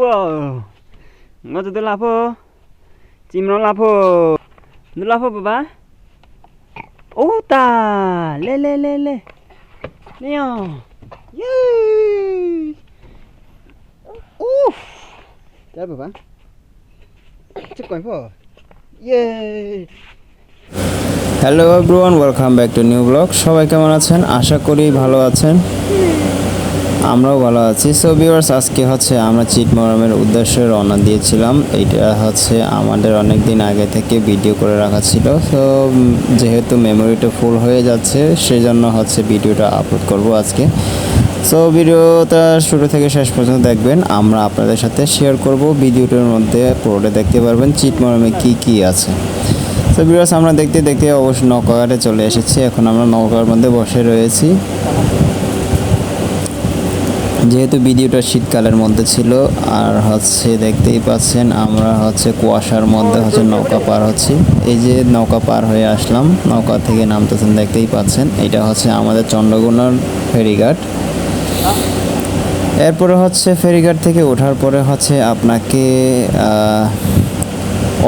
Wow. Ngó từ từ là phô. Chim nó là phô. Nó là phô bà. Ô ta. Lê lê lê lê. Nè. Yay. Uff. Där bà. Chắc quay phô. Yay. Hello everyone welcome back to new blog সবাই কেমন আছেন আশা করি ভালো আছেন আমরাও ভালো আছি। So viewers আজকে হচ্ছে আমরা চিটমরমের উদ্দেশ্যে রওনা দিয়েছিলাম। এইটা হচ্ছে আমাদের অনেক দিন আগে থেকে ভিডিও করে রাখা ছিল। সো যেহেতু মেমোরিটা ফুল হয়ে যাচ্ছে সেই জন্য হচ্ছে ভিডিওটা আপলোড করব আজকে। সো ভিডিওটা শুরু থেকে শেষ পর্যন্ত দেখবেন। আমরা আপনাদের সাথে শেয়ার করব। ভিডিওটার মধ্যে পুরোটা দেখতে পারবেন চিটমরমে কি কি আছে। তো বিরাস আমরা দেখতে দেখতে অবশ্য নৌকাঘাটে চলে এসেছি। এখন আমরা নৌকার মধ্যে বসে রয়েছি। যেহেতু ভিডিওটা শীতকালের মধ্যে ছিল, আর হচ্ছে দেখতেই পাচ্ছেন আমরা হচ্ছে কুয়াশার মধ্যে হচ্ছে নৌকা পার হচ্ছি। এই যে নৌকা পার হয়ে আসলাম, নৌকা থেকে নামতেছেন দেখতেই পাচ্ছেন, এটা হচ্ছে আমাদের চন্দ্রগুনার ফেরিঘাট। এরপরে হচ্ছে ফেরিঘাট থেকে ওঠার পরে হচ্ছে আপনাকে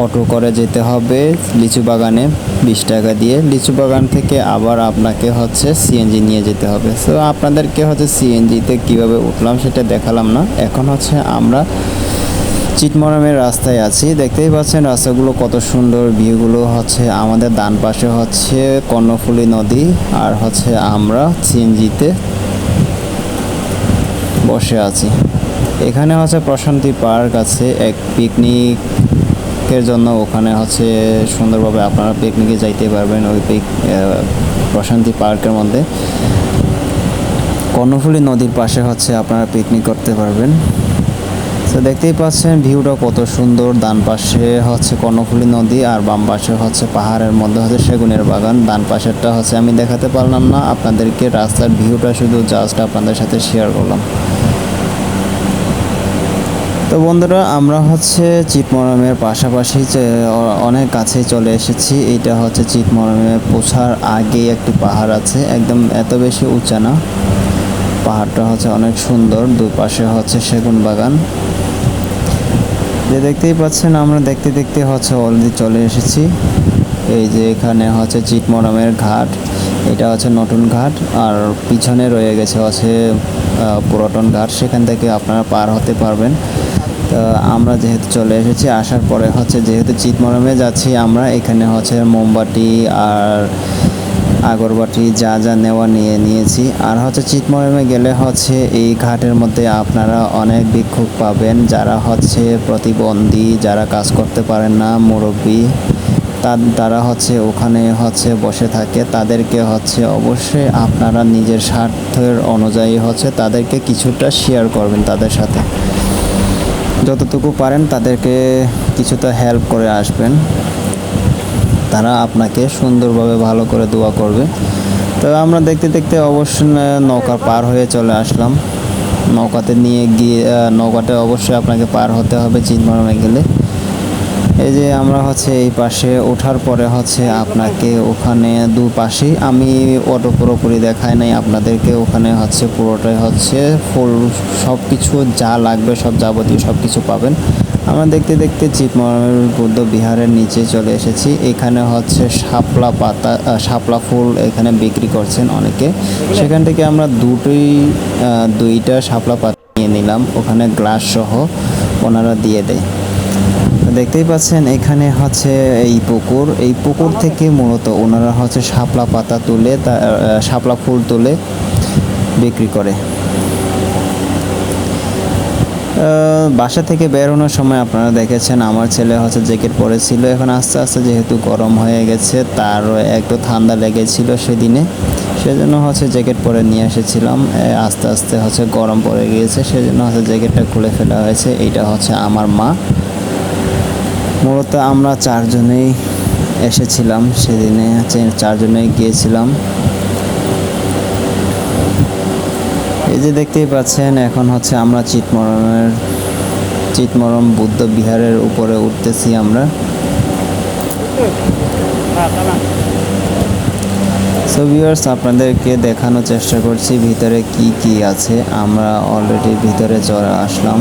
অটো করে যেতে হবে লিচু বাগানে বিশ টাকা দিয়ে। লিচু বাগান থেকে আবার আপনাকে হচ্ছে সিএনজি নিয়ে যেতে হবে। সো আপনাদেরকে হচ্ছে সিএনজিতে কীভাবে উঠলাম সেটা দেখালাম না। এখন হচ্ছে আমরা চিটমরামের রাস্তায় আছি। দেখতেই পাচ্ছেন রাস্তাগুলো কত সুন্দর, ভিউগুলো হচ্ছে আমাদের ডান পাশে হচ্ছে কর্ণফুলী নদী আর হচ্ছে আমরা সিএনজিতে বসে আছি। এখানে হচ্ছে প্রশান্তি পার্ক আছে, এক পিকনিকের জন্য ওখানে হচ্ছে সুন্দরভাবে আপনারা পিকনিকে যাইতে পারবেন ওই পিক প্রশান্তি পার্কের মধ্যে। কর্ণফুলী নদীর পাশে হচ্ছে আপনারা পিকনিক করতে পারবেন। তো দেখতেই পাচ্ছেন ভিউটা কত সুন্দর। ডান পাশে হচ্ছে কর্ণফুলী নদী আর বাম পাশে হচ্ছে পাহাড়ের মধ্যে হচ্ছে সেগুনের বাগান। ডান পাশেরটা হচ্ছে আমি দেখাতে পারলাম না, আপনাদেরকে রাস্তার ভিউটা শুধু জাস্ট আপনাদের সাথে শেয়ার করলাম। তো বন্ধুরা, আমরা হচ্ছে চিটমরমের পাশাপাশি অনেক কাছে চলে এসেছি। এইটা হচ্ছে চিটমরমে পৌঁছার আগেই একটি পাহাড় আছে। একদম এত বেশি উঁচা না। পাহাড়টা হচ্ছে অনেক সুন্দর। দুপাশে হচ্ছে সেগুন বাগান। যে দেখতেই পাচ্ছেন, আমরা দেখতে দেখতে হচ্ছে অলরেডি চলে এসেছি। এই যে এখানে হচ্ছে চিটমরমের ঘাট। এটা হচ্ছে নতুন ঘাট। আর পিছনে রয়ে গেছে হচ্ছে পুরাতন ঘাট। সেখান থেকে আপনারা পার হতে পারবেন। তো আমরা যেহেতু চলে এসেছি, আসার পরে হচ্ছে যেহেতু চিতমরমে যাচ্ছি, আমরা এখানে হচ্ছে মোমবাতি আর আগরবাতি যা যা নেওয়া নিয়ে নিয়েছি। আর হচ্ছে চিতমরমে গেলে হচ্ছে এই ঘাটের মধ্যে আপনারা অনেক ভিক্ষুক পাবেন, যারা হচ্ছে প্রতিবন্ধী, যারা কাজ করতে পারেন না, মুরব্বী তা- তারা হচ্ছে ওখানে হচ্ছে বসে থাকে। তাদেরকে হচ্ছে অবশ্যই আপনারা নিজের স্বার্থের অনুযায়ী হচ্ছে তাদেরকে কিছুটা শেয়ার করবেন তাদের সাথে। যতটুকু পারেন তাদেরকে কিছুটা হেল্প করে আসবেন। তারা আপনাকে সুন্দরভাবে ভালো করে দোয়া করবে। তো আমরা দেখতে দেখতে অবশ্যই নৌকা পার হয়ে চলে আসলাম। নৌকাতে নিয়ে গিয়ে নৌকাতে অবশ্যই আপনাকে পার হতে হবে চিন্তা গেলে। এই যে আমরা হচ্ছে এই পাশে ওঠার পরে হচ্ছে আপনাকে ওখানে দু পাশেই আমি অটো পুরোপুরি দেখাই নাই আপনাদেরকে, ওখানে হচ্ছে পুরোটাই হচ্ছে ফুল সব কিছু যা লাগবে, সব যাবতীয় সব কিছু পাবেন। আমরা দেখতে দেখতে চিটমরমের বুদ্ধ বিহারের নিচে চলে এসেছি। এখানে হচ্ছে শাপলা পাতা শাপলা ফুল এখানে বিক্রি করছেন অনেকে। সেখান থেকে আমরা দুটোই দুইটা শাপলা পাতা নিয়ে নিলাম। ওখানে গ্লাস সহ ওনারা দিয়ে দেয়। দেখতেই পাচ্ছেন, এখানে হচ্ছে এই পুকুর। এই পুকুর থেকে মূলত ওনারা হচ্ছে শাপলা পাতা তুলে শাপলা ফুল তুলে বিক্রি করে। বাসা থেকে বেরোনোর সময় আপনারা দেখেছেন, আমার ছেলে হচ্ছে জ্যাকেট পরেছিল। এখন আস্তে আস্তে যেহেতু গরম হয়ে গেছে তার একটু ঠান্ডা লেগেছিল সেদিনে। সেজন্য হচ্ছে জ্যাকেট পরে নিয়ে এসেছিলাম। আস্তে আস্তে হচ্ছে গরম পড়ে গিয়েছে, সেজন্য হচ্ছে জ্যাকেটটা খুলে ফেলা হয়েছে। এইটা হচ্ছে আমার মা। মূলত আমরা চারজনেই এসেছিলাম, সেদিনে চারজনেই গিয়েছিলাম। এই যে দেখতেই পাচ্ছেন, এখন হচ্ছে আমরা চিতমরমের চিতমরম বুদ্ধ বিহারের উপরে উঠতেছি আমরা। সো ভিউয়ার্স আপনাদেরকে দেখানোর চেষ্টা করছি ভিতরে কি কি আছে। আমরা অলরেডি ভিতরে চলে আসলাম।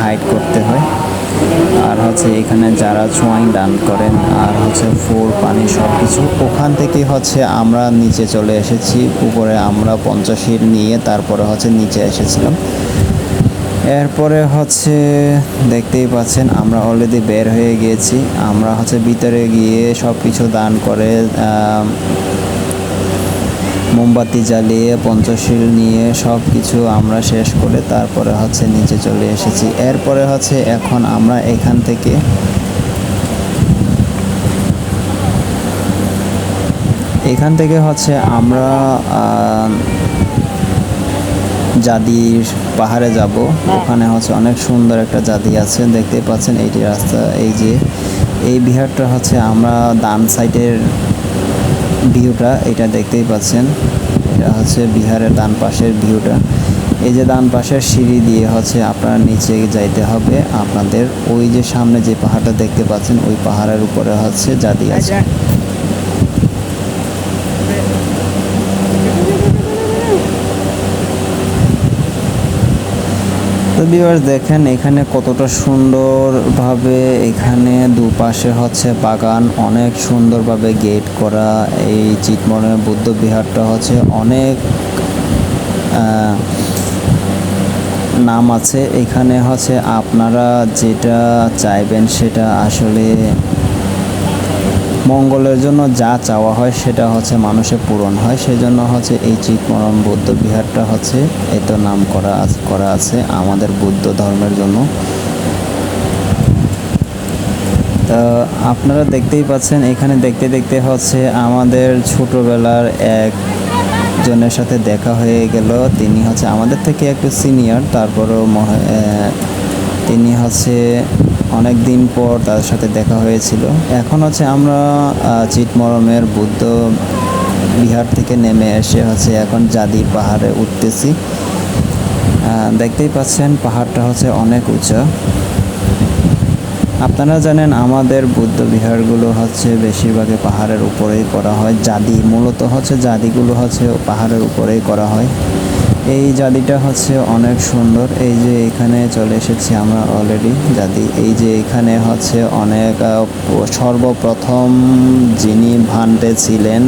হাইড করতে হয়। আর হচ্ছে এখানে যারা ছোঁয়াইন দান করেন, আর হচ্ছে ফুল, পানি সব কিছু ওখান থেকে হচ্ছে আমরা নিচে চলে এসেছি। উপরে আমরা পঞ্চাশির নিয়ে তারপরে হচ্ছে নিচে এসেছিলাম। এরপরে হচ্ছে দেখতেই পাচ্ছেন, আমরা অলরেডি বের হয়ে গিয়েছি আমরা হচ্ছে ভিতরে গিয়ে সব কিছু দান করে মোমবাতি জ্বালিয়ে পঞ্চশীল নিয়ে সব কিছু আমরা শেষ করে তারপরে হচ্ছে নিচে চলে এসেছি। এরপরে হচ্ছে এখন আমরা এখান থেকে এখান থেকে হচ্ছে আমরা আহ, জাদির পাহাড়ে যাব। ওখানে হচ্ছে অনেক সুন্দর একটা জাদি আছে দেখতে পাচ্ছেন এইটি রাস্তা এই যে এই বিহারটা হচ্ছে আমরা ডান সাইডের ভিউটা এটা দেখতেই পাচ্ছেন। এটা হচ্ছে বিহারের ডান পাশের ভিউটা। এই যে ডান পাশের সিঁড়ি দিয়ে হচ্ছে আপনারা নিচে যাইতে হবে। আপনাদের ওই যে সামনে যে পাহাড়টা দেখতে পাচ্ছেন, ওই পাহাড়ের উপরে হচ্ছে জাদি আছে। তো ভিউয়ার্স দেখেন এখানে কতটা সুন্দরভাবে এখানে দুপাশে হচ্ছে বাগান, অনেক সুন্দরভাবে গেট করা। এই চিতমনে বুদ্ধ বিহারটা হচ্ছে অনেক নাম আছে। এখানে হচ্ছে আপনারা যেটা চাইবেন সেটা আসলে মঙ্গলের জন্য যা চাওয়া হয় সেটা হচ্ছে মানুষের পূরণ হয়। সেজন্য হচ্ছে এই চিৎমরম বৌদ্ধ বিহারটা হচ্ছে এত নাম করা করা আছে আমাদের বুদ্ধ ধর্মের জন্য। তো আপনারা দেখতেই পাচ্ছেন, এখানে দেখতে দেখতে হচ্ছে আমাদের ছোটবেলার এক জনের সাথে দেখা হয়ে গেল। তিনি হচ্ছে আমাদের থেকে একটু সিনিয়র তারপরও তিনি হচ্ছে অনেক দিন পর তার সাথে দেখা হয়েছিল। এখন হচ্ছে আমরা চিটমরমের বুদ্ধ বিহার থেকে নেমে এসে হচ্ছে এখন জাদির পাহাড়ে উঠতেছি। দেখতেই পাচ্ছেন পাহাড়টা হচ্ছে অনেক উঁচা। আপনারা জানেন আমাদের বুদ্ধ বিহারগুলো হচ্ছে বেশিরভাগই পাহাড়ের উপরেই করা হয়। জাদি মূলত হচ্ছে জাদিগুলো হচ্ছে পাহাড়ের উপরেই করা হয়। এই জাদিটা হচ্ছে অনেক সুন্দর। এই যে এখানে চলে এসেছি আমরা অলরেডি জাদি, এই যে এখানে হচ্ছে অনেক সর্বপ্রথম যিনি ভান্ডে ছিলেন,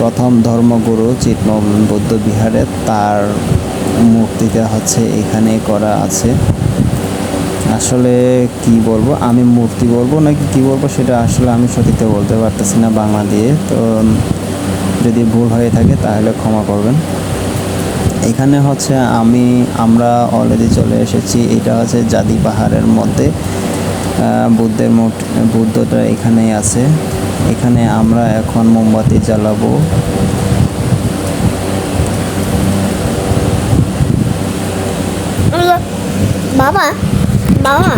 প্রথম ধর্মগুরু চিৎম বৌদ্ধ বিহারে, তার মূর্তিটা হচ্ছে এখানে করা আছে। আসলে কি বলব, আমি মূর্তি বলব নাকি কি বলব সেটা আসলে আমি সঠিকটা বলতে পারতেছি না বাংলা দিয়ে। তো যদি ভুল হয়ে থাকে তাহলে ক্ষমা করবেন। এখানে হচ্ছে আমি আমরা অলরেডি চলে এসেছি। এটা হচ্ছে জাদি পাহাড়ের মধ্যে। বুদ্ধের মূর্তি বুদ্ধটা এখানেই আছে। এখানে আমরা এখন মোমবাতি জ্বালাবো। বাবা বাবা।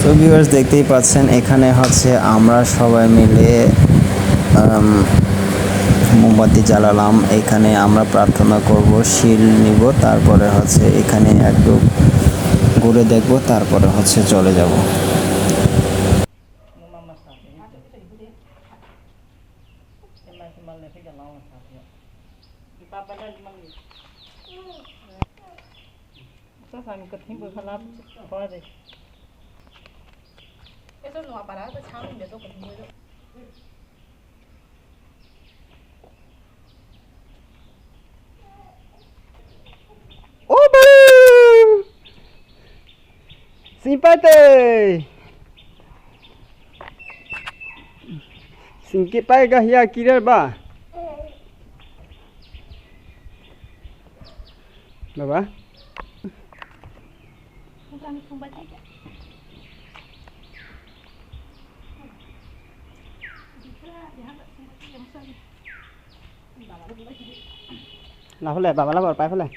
সো ভিউয়ার্স দেখতেই পাচ্ছেন এখানে হচ্ছে আমরা সবাই মিলে মোমবাতি জ্বালালাম। এখানে আমরা প্রার্থনা করব, শিল নিব, তারপরে হচ্ছে এখানে একটু ঘুরে দেখব, তারপরে হচ্ছে চলে যাব। số ngọt bà Simpate! সিংকে পাই গা হিয়া কিরার বা বাবা লাভ হলে বাবা লাভ পাই ফেলে